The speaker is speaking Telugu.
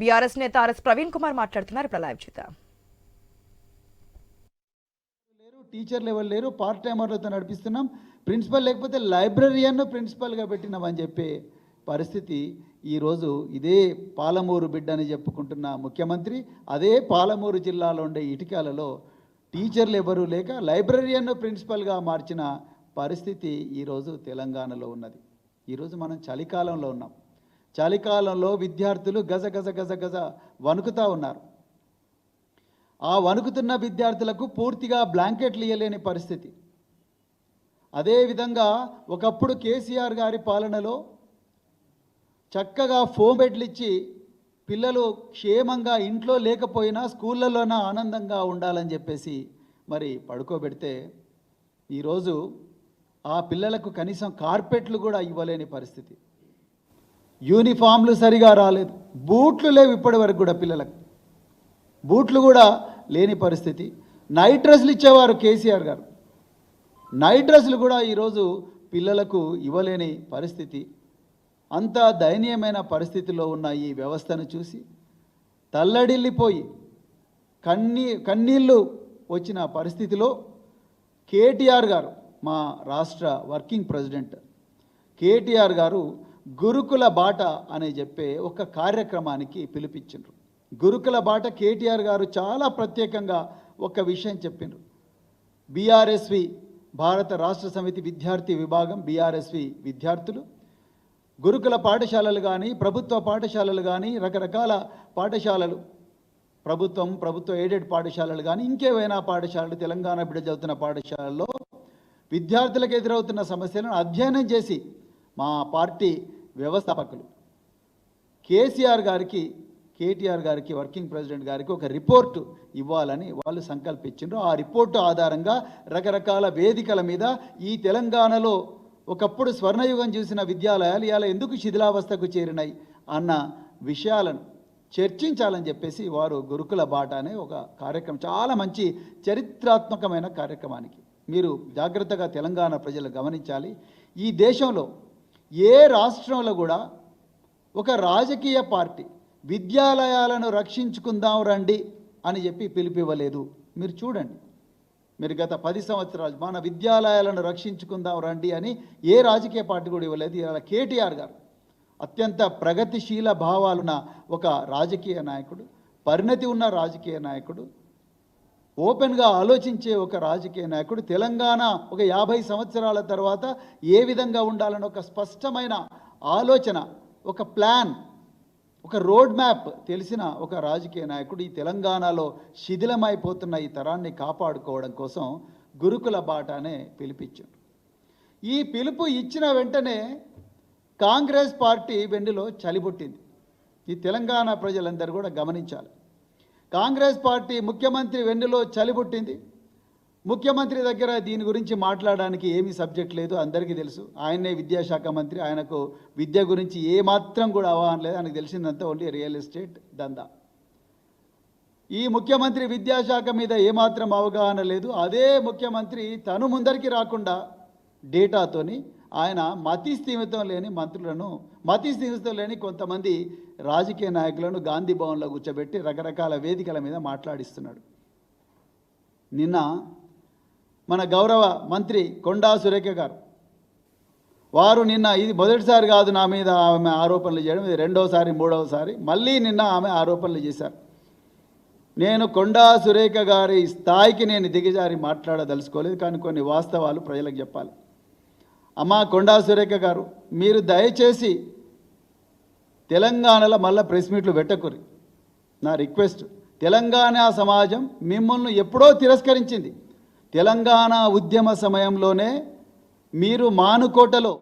బీఆర్ఎస్ నేత ఆర్ఎస్ ప్రవీణ్ కుమార్ మాట్లాడుతున్నారు. ఇప్పుడు లైవ్ చూద్దాం. లేరు టీచర్ లెవెల్ లేరు పార్ట్ టైమర్లతో నడిపిస్తున్నాం. ప్రిన్సిపల్ లేకపోతే లైబ్రరీయన్ను ప్రిన్సిపల్గా పెట్టినామని చెప్పే పరిస్థితి ఈరోజు ఇదే పాలమూరు బిడ్డ అని చెప్పుకుంటున్న ముఖ్యమంత్రి. అదే పాలమూరు జిల్లాలో ఉండే ఇటికాలలో టీచర్లు ఎవరూ లేక లైబ్రరీయన్ను ప్రిన్సిపల్గా మార్చిన పరిస్థితి ఈరోజు తెలంగాణలో ఉన్నది. ఈరోజు మనం చలికాలంలో ఉన్నాం. చలికాలంలో విద్యార్థులు గజ గజ గజ గజ వణుకుతా ఉన్నారు. ఆ వణుకుతున్న విద్యార్థులకు పూర్తిగా బ్లాంకెట్లు ఇవ్వలేని పరిస్థితి. అదేవిధంగా ఒకప్పుడు కేసీఆర్ గారి పాలనలో చక్కగా ఫోమ్ బెడ్లు ఇచ్చి పిల్లలు క్షేమంగా ఇంట్లో లేకపోయినా స్కూళ్ళలోన ఆనందంగా ఉండాలని చెప్పేసి మరి పడుకోబెడితే ఈరోజు ఆ పిల్లలకు కనీసం కార్పెట్లు కూడా ఇవ్వలేని పరిస్థితి. యూనిఫామ్లు సరిగా రాలేదు. బూట్లు లేవు ఇప్పటి వరకు కూడా పిల్లలకు. బూట్లు కూడా లేని పరిస్థితి. నైట్ డ్రెస్లు ఇచ్చేవారు కేసీఆర్ గారు. నైట్ డ్రెస్లు కూడా ఈరోజు పిల్లలకు ఇవ్వలేని పరిస్థితి. అంత దయనీయమైన పరిస్థితిలో ఉన్న ఈ వ్యవస్థను చూసి తల్లడిల్లిపోయి కన్నీ కన్నీళ్ళు వచ్చిన పరిస్థితిలో కేటీఆర్ గారు మా రాష్ట్ర వర్కింగ్ ప్రెసిడెంట్ కేటీఆర్ గారు గురుకుల బాట అని చెప్పే ఒక కార్యక్రమానికి పిలిపించిండ్రు. గురుకుల బాట కేటీఆర్ గారు చాలా ప్రత్యేకంగా ఒక విషయం చెప్పిండ్రు. బీఆర్ఎస్వి భారత రాష్ట్ర సమితి విద్యార్థి విభాగం బీఆర్ఎస్వి విద్యార్థులు గురుకుల పాఠశాలలు కానీ ప్రభుత్వ పాఠశాలలు కానీ రకరకాల పాఠశాలలు ప్రభుత్వం ప్రభుత్వ ఎయిడెడ్ పాఠశాలలు కానీ ఇంకేవైనా పాఠశాలలు తెలంగాణ బిడ్డ చదువుతున్న పాఠశాలల్లో విద్యార్థులకు ఎదురవుతున్న సమస్యలను అధ్యయనం చేసి మా పార్టీ వ్యవస్థాపకులు. కేసీఆర్ గారికి కేటీఆర్ గారికి వర్కింగ్ ప్రెసిడెంట్ గారికి ఒక రిపోర్టు ఇవ్వాలని వాళ్ళు సంకల్పించారు ఆ రిపోర్టు ఆధారంగా రకరకాల వేదికల మీద ఈ తెలంగాణలో ఒకప్పుడు స్వర్ణయుగం చూసిన విద్యాలయాలు ఇలా ఎందుకు శిథిలావస్థకు చేరినాయి అన్న విషయాలను చర్చించాలని చెప్పేసి వారు గురుకుల బాట అనే ఒక కార్యక్రమం చాలా మంచి చరిత్రాత్మకమైన కార్యక్రమానికి. మీరు జాగ్రత్తగా తెలంగాణ ప్రజలు గమనించాలి. ఈ దేశంలో ఏ రాష్ట్రంలో కూడా ఒక రాజకీయ పార్టీ విద్యాలయాలను రక్షించుకుందాం రండి అని చెప్పి పిలిపివ్వలేదు. మీరు చూడండి. మీరు గత పది సంవత్సరాలు మన విద్యాలయాలను రక్షించుకుందాం రండి అని ఏ రాజకీయ పార్టీ కూడా ఇవ్వలేదు. ఇలా కేటీఆర్ గారు అత్యంత ప్రగతిశీల భావాలున్న ఒక రాజకీయ నాయకుడు పరిణతి ఉన్న రాజకీయ నాయకుడు ఓపెన్గా ఆలోచించే ఒక రాజకీయ నాయకుడు తెలంగాణ ఒక యాభై సంవత్సరాల తర్వాత ఏ విధంగా ఉండాలని ఒక స్పష్టమైన ఆలోచన ఒక ప్లాన్ ఒక రోడ్ మ్యాప్ తెలిసిన ఒక రాజకీయ నాయకుడు ఈ తెలంగాణలో శిథిలమైపోతున్న ఈ తరాన్ని కాపాడుకోవడం కోసం గురుకుల బాట అనే పిలిపించాడు. ఈ పిలుపు ఇచ్చిన వెంటనే కాంగ్రెస్ పార్టీ వెండిలో చలిబుట్టింది. ఈ తెలంగాణ ప్రజలందరూ కూడా గమనించాలి. కాంగ్రెస్ పార్టీ ముఖ్యమంత్రి వెన్నులో చలిపుట్టింది ముఖ్యమంత్రి దగ్గర దీని గురించి మాట్లాడడానికి ఏమీ సబ్జెక్ట్ లేదు అందరికీ తెలుసు. ఆయనే విద్యాశాఖ మంత్రి ఆయనకు విద్య గురించి ఏమాత్రం కూడా అవగాహన లేదు. ఆయనకు తెలిసిందంతా ఓన్లీ రియల్ ఎస్టేట్ దందా. ఈ ముఖ్యమంత్రి విద్యాశాఖ మీద ఏమాత్రం అవగాహన లేదు. అదే ముఖ్యమంత్రి తను ముందరికి రాకుండా డేటాతోని ఆయన మతి స్థిమితం లేని మంత్రులను మతి స్థిమితం లేని కొంతమంది రాజకీయ నాయకులను గాంధీ భవన్లో కూర్చోబెట్టి రకరకాల వేదికల మీద మాట్లాడిస్తున్నాడు. నిన్న మన గౌరవ మంత్రి కొండా సురేఖ గారు వారు నిన్న ఇది మొదటిసారి కాదు నా మీద ఆమె ఆరోపణలు చేయడం ఇది రెండోసారి మూడవసారి మళ్ళీ నిన్న ఆమె ఆరోపణలు చేశారు. నేను కొండా సురేఖ గారి స్థాయికి నేను దిగజారి మాట్లాడదలుచుకోలేదు కానీ కొన్ని వాస్తవాలు ప్రజలకు చెప్పాలి. అమ్మా కొండా సురేఖ గారు మీరు దయచేసి తెలంగాణలో మళ్ళీ ప్రెస్ మీట్లు పెట్టకురి. నా రిక్వెస్ట్ తెలంగాణ సమాజం మిమ్మల్ని ఎప్పుడో తిరస్కరించింది. తెలంగాణ ఉద్యమ సమయంలోనే మీరు మానుకోటలో